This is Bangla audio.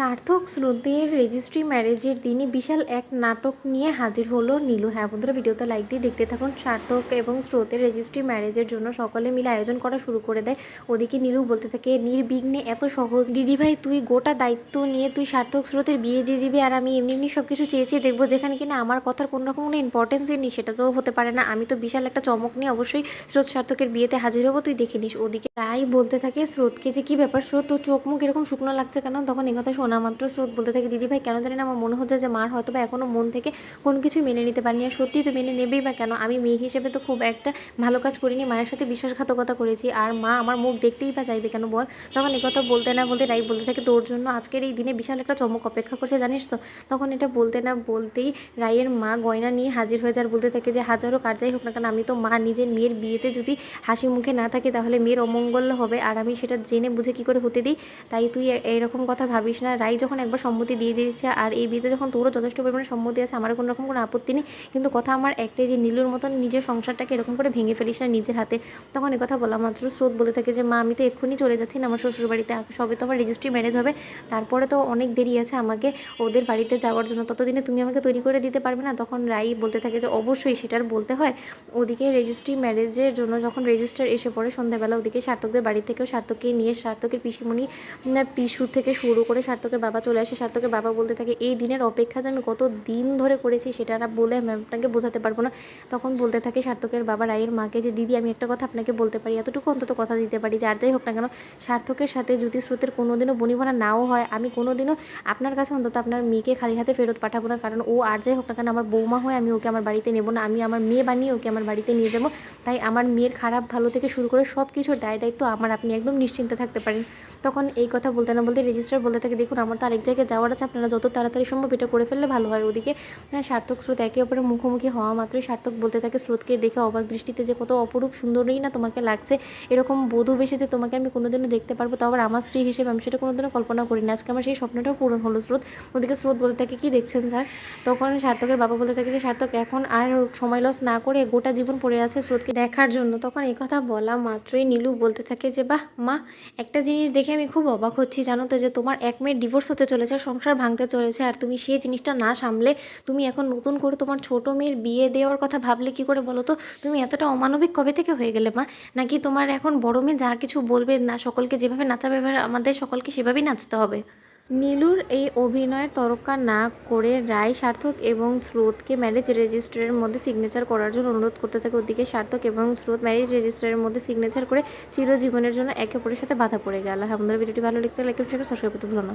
সার্থক শ্রুতির রেজিস্ট্রি ম্যারেজের দিনই বিশাল এক নাটক নিয়ে হাজির হলো নীলু। হ্যাঁ বন্ধুরা, ভিডিওতে লাইক দিয়ে দেখতে থাকুন। সার্থক এবং স্রোতের রেজিস্ট্রি ম্যারেজের জন্য সকলে মিলে আয়োজন করা শুরু করে দেয়। ওদিকে নীলু বলতে থাকে, নির্বিঘ্নে এত সহজ। দিদিভাই তুই গোটা দায়িত্ব নিয়ে তুই সার্থক স্রোতের বিয়ে দিয়ে দিবি আর আমি এমনি এমনি সব কিছু চেয়ে চেয়ে দেখব যেখানে কিনা আমার কথার কোনো রকম কোনো ইম্পর্টেন্সই নেই। সেটা তো হতে পারে না। আমি তো বিশাল একটা চমক নিয়ে অবশ্যই স্রোত সার্থকের বিয়েতে হাজির হব, তুই দেখে নিস। ওদিকে রাই বলতে থাকে, স্রোতকে যে কি ব্যাপার? স্রোত, তোর চোখ মুখ এরকম শুকনো লাগছে কেন? তখন এই কথা শোনা মাত্র স্রোত বলতে থাকে, দিদি ভাই, কেন জানি না আমার মনে হচ্ছে যে মার হয়তো বা এখনও মন থেকে কোনো কিছুই মেনে নিতে পারিনি আর সত্যিই তো মেনে নেবেই বা কেন? আমি মেয়ে হিসেবে তো খুব একটা ভালো কাজ করিনি, মায়ের সাথে বিশ্বাসঘাতকতা করেছি আর মা আমার মুখ দেখতেই বা চাইবে কেন বল? তখন কথা বলতে না বলতে রাই বলতে থাকে, তোর জন্য আজকের এই দিনে বিশাল একটা চমক অপেক্ষা করছে, জানিস তো? তখন এটা বলতে না বলতেই রায়ের মা গয়না নিয়ে হাজির হয়ে যার বলতে থাকে যে, হাজারো কার যাই হোক না কেন, আমি তো মা, নিজের মেয়ের বিয়েতে যদি হাসি মুখে না থাকি তাহলে মেয়ের অমঙ্গল হবে আর আমি সেটা জেনে বুঝে কি করে হতে দিই? তাই তুই এরকম কথা ভাবিস না রাই যখন একবার সম্মতি দিয়ে দিয়েছে আর এই বিয়েতে যখন তোরও যথেষ্ট পরিমাণে সম্মতি আছে, আমার কোনো রকম কোনো আপত্তি নেই। কিন্তু কথা আমার একটাই যে নীলুর মতন নিজের সংসারটাকে এরকম করে ভেঙে ফেলিস না নিজের হাতে। তখন কথা বলা মাত্র স্রোত বলে থাকে যে, মা, আমি তো এক্ষুনি চলে যাচ্ছি না, আমার শ্বশুরবাড়িতে। সবে তো আমার রেজিস্ট্রি ম্যারেজ হবে। তারপরে তো অনেক দেরি আছে আমাকে ওদের বাড়িতে যাওয়ার জন্য। ততদিনে তুমি আমাকে তৈরি করে দিতে পারবে না? তখন রাই বলতে থাকে যে, অবশ্যই সেটার বলতে হয়। ওদিকে রেজিস্ট্রি ম্যারেজের জন্য যখন রেজিস্টার এসে পড়ে সন্ধ্যাবেলা, ওদিকে সার্থকদের বাড়ি থেকেও সার্থককে নিয়ে, সার্থকের পিসিমণি পিসু থেকে শুরু করে সার্থকের বাবা চলে আসে, সার্থকের বাবা বলতে থাকে, এই দিনের অপেক্ষা যে আমি কত দিন ধরে করেছি সেটা না বলে আমি আপনাকে বোঝাতে পারব না। তখন বলতে থাকে সার্থকের বাবা রায়ের মাকে যে, দিদি, আমি একটা কথা আপনাকে বলতে পারি, এতটুকু অন্তত কথা দিতে পারি যে, আর যাই হোক না কেন, সার্থকের সাথে যদি স্রোতের কোনোদিনও বনিবনা নাও হয়, আমি কোনোদিনও আপনার কাছে অন্তত আপনার মেয়েকে খালি হাতে ফেরত পাঠাবো না। কারণ ও আর যাই হোক না কেন, আমার বৌমা হয়ে আমি ওকে আমার বাড়িতে নেব না, আমি আমার মেয়ে বানিয়ে ওকে আমার বাড়িতে নিয়ে যাব। তাই আমার মেয়ের খারাপ ভালো থেকে শুরু করে সব কিছুর দায় দায়িত্ব আমার, আপনি একদম নিশ্চিন্তে থাকতে পারেন। তখন এই কথা বলতে না বলতে রেজিস্টার বলতে থাকে, দেখুন আমার তো আরেক জায়গায় যাওয়ার আছে। আপনারা যত তাড়াতাড়ি সম্ভব এটা করে ফেললে ভালো হয়। ওদিকে হ্যাঁ, সার্থক স্রোত একে অপরের মুখোমুখি হওয়া মাত্রই সার্থক বলতে থাকে স্রোতকে দেখে অবাক দৃষ্টিতে যে কত অপরূপ সুন্দরই না তোমাকে লাগছে। এরকম বধূ বেশি যে তোমাকে আমি কোনোদিনও দেখতে পারব তো আবার আমার স্ত্রী হিসেবে আমি সেটা কোনোদিনও কল্পনা করি না আজকে আমার সেই স্বপ্নটাও পূরণ হলো স্রোত। ওদিকে স্রোত বলতে থাকে কি দেখছেন স্যার তখন সার্থকের বাবা বলতে থাকে যে সার্থক এখন আর সময় লস না করে গোটা জীবন পড়ে আছে স্রোতকে দেখার জন্য। তখন এই কথা বলা মাত্রই নীলু বলতে থাকে যে বাহ মা একটা জিনিস দেখে আমি খুব অবাক হচ্ছি। জানো তো যে তোমার এক মেয়ের ডিভোর্স হতে চলেছে, সংসার ভাঙতে চলেছে, আর তুমি সেই জিনিসটা না সামলে তুমি এখন নতুন করে তোমার ছোট মেয়ের বিয়ে দেওয়ার কথা ভাবলে কি করে বলো তো? তুমি এতটা অমানবিক কবে থেকে হয়ে গেলে মা? নাকি তোমার এখন বড় মেয়ে যা কিছু বলবে না, সকলকে যেভাবে নাচাবে আমাদের সকলকে সেভাবেই নাচতে হবে? নীলুর এই অভিনয়ের তরকা না করে রায় সার্থক এবং স্রোতকে ম্যারেজ রেজিস্টারের মধ্যে সিগনেচার করার জন্য অনুরোধ করতে থাকে ওদিকে সার্থক এবং স্রোত ম্যারেজ রেজিস্টারের মধ্যে সিগনেচার করে চিরজীবনের জন্য একে অপরের সাথে বাধা পড়ে গেল। হ্যাঁ বন্ধুরা ভিডিওটি ভালো লিখতে লাইক সাবস্ক্রাইব করতে ভুলো না।